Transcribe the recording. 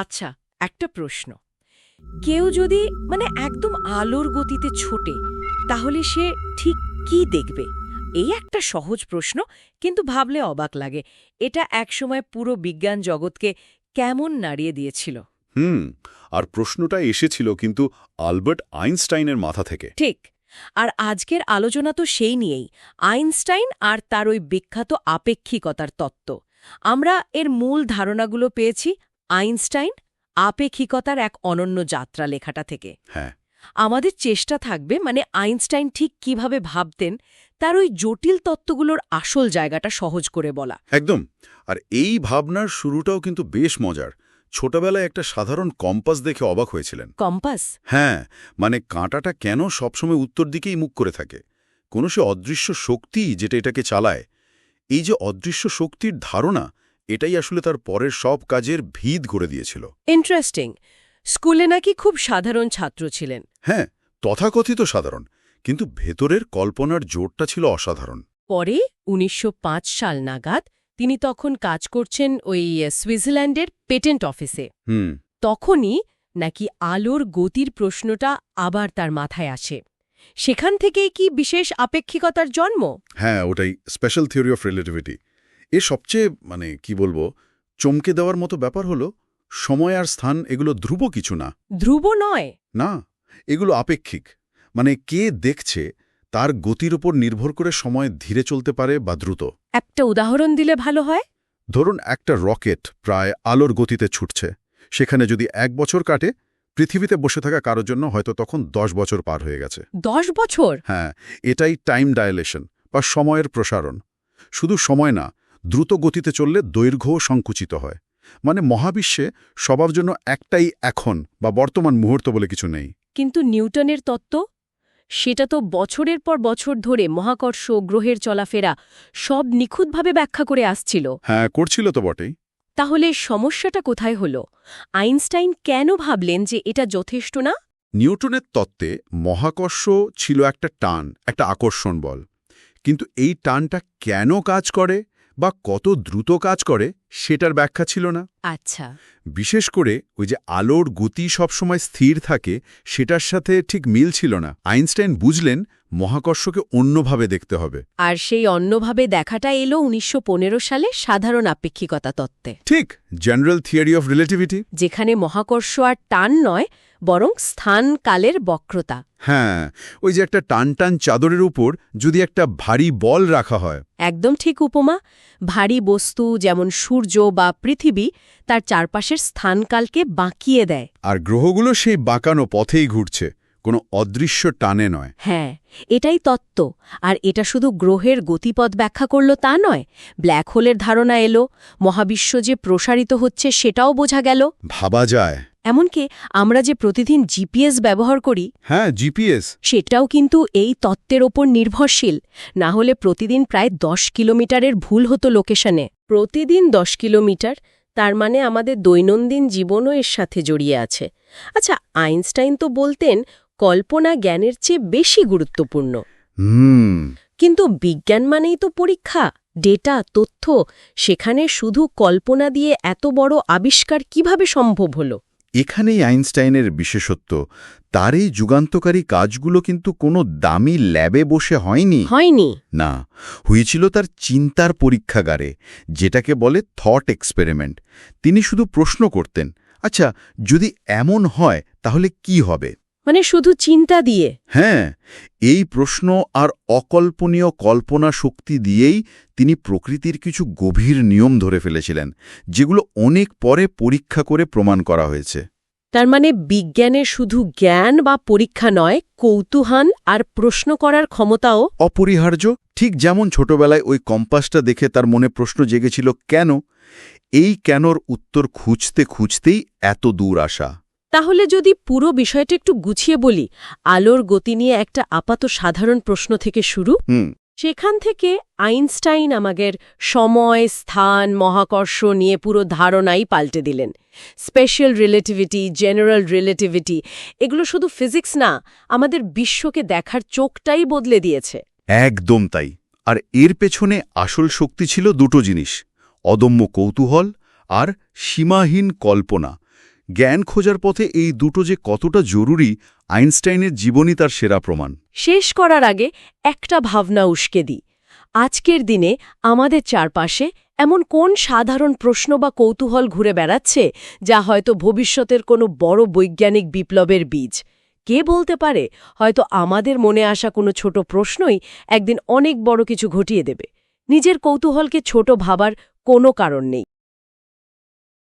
আচ্ছা একটা প্রশ্ন। কেউ যদি মানে একদম আলোর গতিতে ছোটে তাহলে সে ঠিক কি দেখবে? এই একটা সহজ প্রশ্ন কিন্তু ভাবলে অবাক লাগে। এটা একসময় পুরো বিজ্ঞান জগৎকে কেমন নাড়িয়ে দিয়েছিল? হুম আর প্রশ্নটা এসেছিল কিন্তু আলবার্ট আইনস্টাইনের মাথা থেকে। ঠিক আর আজকের আলোচনা তো সেই নিয়েই। আইনস্টাইন আর তার ওই বিখ্যাত আপেক্ষিকতার তত্ত্ব। আমরা এর মূল ধারণাগুলো পেয়েছি আইনস্টাইন আপেক্ষিকতার এক অনন্য যাত্রা লেখাটা থেকে। হ্যাঁ। আমাদের চেষ্টা থাকবে মানে আইনস্টাইন ঠিক কীভাবে ভাবতেন তার ওই জটিল তত্ত্বগুলোর আসল জায়গাটা সহজ করে বলা। একদম। আর এই ভাবনার শুরুটাও কিন্তু বেশ মজার। ছোটবেলায় একটা সাধারণ কম্পাস দেখে অবাক হয়েছিলেন। কম্পাস? হ্যাঁ মানে কাঁটাটা কেন সবসময় উত্তর দিকেই মুখ করে থাকে? কোনো সে অদৃশ্য শক্তি যেটা এটাকে চালায়। এই যে অদৃশ্য শক্তির ধারণা এটাই আসলে তার পরের সব কাজের ভিত করে দিয়েছিল। ইন্টারেস্টিং স্কুলে নাকি খুব সাধারণ ছাত্র ছিলেন। হ্যাঁ তথাকথিত সাধারণ কিন্তু ভেতরের কল্পনার জোরটা ছিল অসাধারণ। পরে ১৯০৫ সাল নাগাদ তিনি তখন কাজ করছেন ওই সুইজারল্যান্ডের পেটেন্ট অফিসে। হুম। তখনই নাকি আলোর গতির প্রশ্নটা আবার তার মাথায় আসে। সেখান থেকেই কি বিশেষ আপেক্ষিকতার জন্ম? হ্যাঁ ওটাই স্পেশাল থিওরি অফ রিলেটিভিটি এর সবচেয়ে মানে কি বলব চমকে দেওয়ার মতো ব্যাপার হলো সময় আর স্থান এগুলো ধ্রুব কিছু না। ধ্রুব নয়? না এগুলো আপেক্ষিক। মানে কে দেখছে তার গতির উপর নির্ভর করে সময় ধীরে চলতে পারে বা দ্রুত। একটা উদাহরণ দিলে ভালো হয়? ধরুন একটা রকেট প্রায় আলোর গতিতে ছুটছে। সেখানে যদি এক বছর কাটে পৃথিবীতে বসে থাকা কারোর জন্য হয়তো তখন দশ বছর পার হয়ে গেছে। দশ বছর? হ্যাঁ এটাই টাইম ডায়ালেশন বা সময়ের প্রসারণ। শুধু সময় না দ্রুত গতিতে চললে দৈর্ঘ্যও সংকুচিত হয়। মানে মহাবিশ্বে সবার জন্য একটাই এখন বা বর্তমান মুহূর্ত বলে কিছু নেই। কিন্তু নিউটনের তত্ত্ব? সেটা তো বছরের পর বছর ধরে মহাকর্ষ গ্রহের চলাফেরা সব নিখুঁতভাবে ব্যাখ্যা করে আসছিল। হ্যাঁ করছিল তো বটেই। তাহলে সমস্যাটা কোথায় হল? আইনস্টাইন কেন ভাবলেন যে এটা যথেষ্ট না? নিউটনের তত্ত্বে মহাকর্ষ ছিল একটা টান একটা আকর্ষণ বল। কিন্তু এই টানটা কেন কাজ করে? বা কত দ্রুত কাজ করে সেটার ব্যাখ্যা ছিল না। আচ্ছা। বিশেষ করে ওই যে আলোর গতি সবসময় স্থির থাকে সেটার সাথে ঠিক মিল ছিল না। আইনস্টাইন বুঝলেন মহাকর্ষকে অন্যভাবে দেখতে হবে। আর সেই অন্যভাবে দেখাটা এলো উনিশশো পনেরো সালে সাধারণ আপেক্ষিকতা তত্ত্বে। ঠিক জেনারেল থিওরি অফ রিলেটিভিটি যেখানে মহাকর্ষ আর টান নয় বরং স্থান কালের বক্রতা। হ্যাঁ ওই যে একটা টান টান চাদরের উপর যদি একটা ভারী বল রাখা হয়। একদম ঠিক উপমা। ভারী বস্তু যেমন সূর্য বা পৃথিবী তার চারপাশের স্থানকালকে বাঁকিয়ে দেয়। আর গ্রহগুলো সেই বাঁকানো পথেই ঘুরছে। কোনো অদৃশ্য টানে নয়। হ্যাঁ এটাই তত্ত্ব। আর এটা শুধু গ্রহের গতিপথ ব্যাখ্যা করল তা নয়। ব্ল্যাক হোলের ধারণা এলো মহাবিশ্ব যে প্রসারিত হচ্ছে সেটাও বোঝা গেল। ভাবা যায়। এমনকি আমরা যে প্রতিদিন জিপিএস ব্যবহার করি হ্যাঁ জিপিএস। সেটাও কিন্তু এই তত্ত্বের ওপর নির্ভরশীল। না হলে প্রতিদিন প্রায় দশ কিলোমিটারের ভুল হতো লোকেশনে। প্রতিদিন দশ কিলোমিটার তার মানে আমাদের দৈনন্দিন জীবনও এর সাথে জড়িয়ে আছে। আচ্ছা আইনস্টাইন তো বলতেন কল্পনা জ্ঞানের চেয়ে বেশি গুরুত্বপূর্ণ। হুম। কিন্তু বিজ্ঞান মানেই তো পরীক্ষা ডেটা তথ্য। সেখানে শুধু কল্পনা দিয়ে এত বড় আবিষ্কার কীভাবে সম্ভব হলো? এখানেই আইনস্টাইনের বিশেষত্ব তার এই যুগান্তকারী কাজগুলো কিন্তু কোনো দামি ল্যাবে বসে হয়নি। হয়নি। না হয়েছিল তার চিন্তার পরীক্ষাগারে যেটাকে বলে থট এক্সপেরিমেন্ট তিনি শুধু প্রশ্ন করতেন আচ্ছা যদি এমন হয় তাহলে কি হবে? মানে শুধু চিন্তা দিয়ে? হ্যাঁ এই প্রশ্ন আর অকল্পনীয় কল্পনা শক্তি দিয়েই তিনি প্রকৃতির কিছু গভীর নিয়ম ধরে ফেলেছিলেন যেগুলো অনেক পরে পরীক্ষা করে প্রমাণ করা হয়েছে। তার মানে বিজ্ঞানে শুধু জ্ঞান বা পরীক্ষা নয় কৌতূহান আর প্রশ্ন করার ক্ষমতাও? অপরিহার্য ঠিক যেমন ছোটবেলায় ওই কম্পাসটা দেখে তার মনে প্রশ্ন জেগেছিল কেন? এই কেনর উত্তর খুঁজতে খুঁজতেই এত দূর আসা। তাহলে যদি পুরো বিষয়টা একটু গুছিয়ে বলি আলোর গতি নিয়ে একটা আপাত সাধারণ প্রশ্ন থেকে শুরু। হুম। সেখান থেকে আইনস্টাইন আমাদের সময় স্থান মহাকর্ষ নিয়ে পুরো ধারণাই পাল্টে দিলেন। স্পেশাল রিলেটিভিটি জেনারেল রিলেটিভিটি এগুলো শুধু ফিজিক্স না আমাদের বিশ্বকে দেখার চোখটাই বদলে দিয়েছে। একদম তাই। আর এর পেছনে আসল শক্তি ছিল দুটো জিনিস অদম্য কৌতূহল আর সীমাহীন কল্পনা। জ্ঞান খোঁজার পথে এই দুটো যে কতটা জরুরি, আইনস্টাইনের জীবনই তার সেরা প্রমাণ। শেষ করার আগে একটা ভাবনা উস্কে দিই। আজকের দিনে আমাদের চারপাশে এমন কোন সাধারণ প্রশ্ন বা কৌতূহল ঘুরে বেড়াচ্ছে, যা হয়তো ভবিষ্যতের কোনো বড় বৈজ্ঞানিক বিপ্লবের বীজ? কে বলতে পারে? হয়তো আমাদের মনে আসা কোনো ছোট প্রশ্নই একদিন অনেক বড় কিছু ঘটিয়ে দেবে। নিজের কৌতূহলকে ছোট ভাবার কোনো কারণ নেই।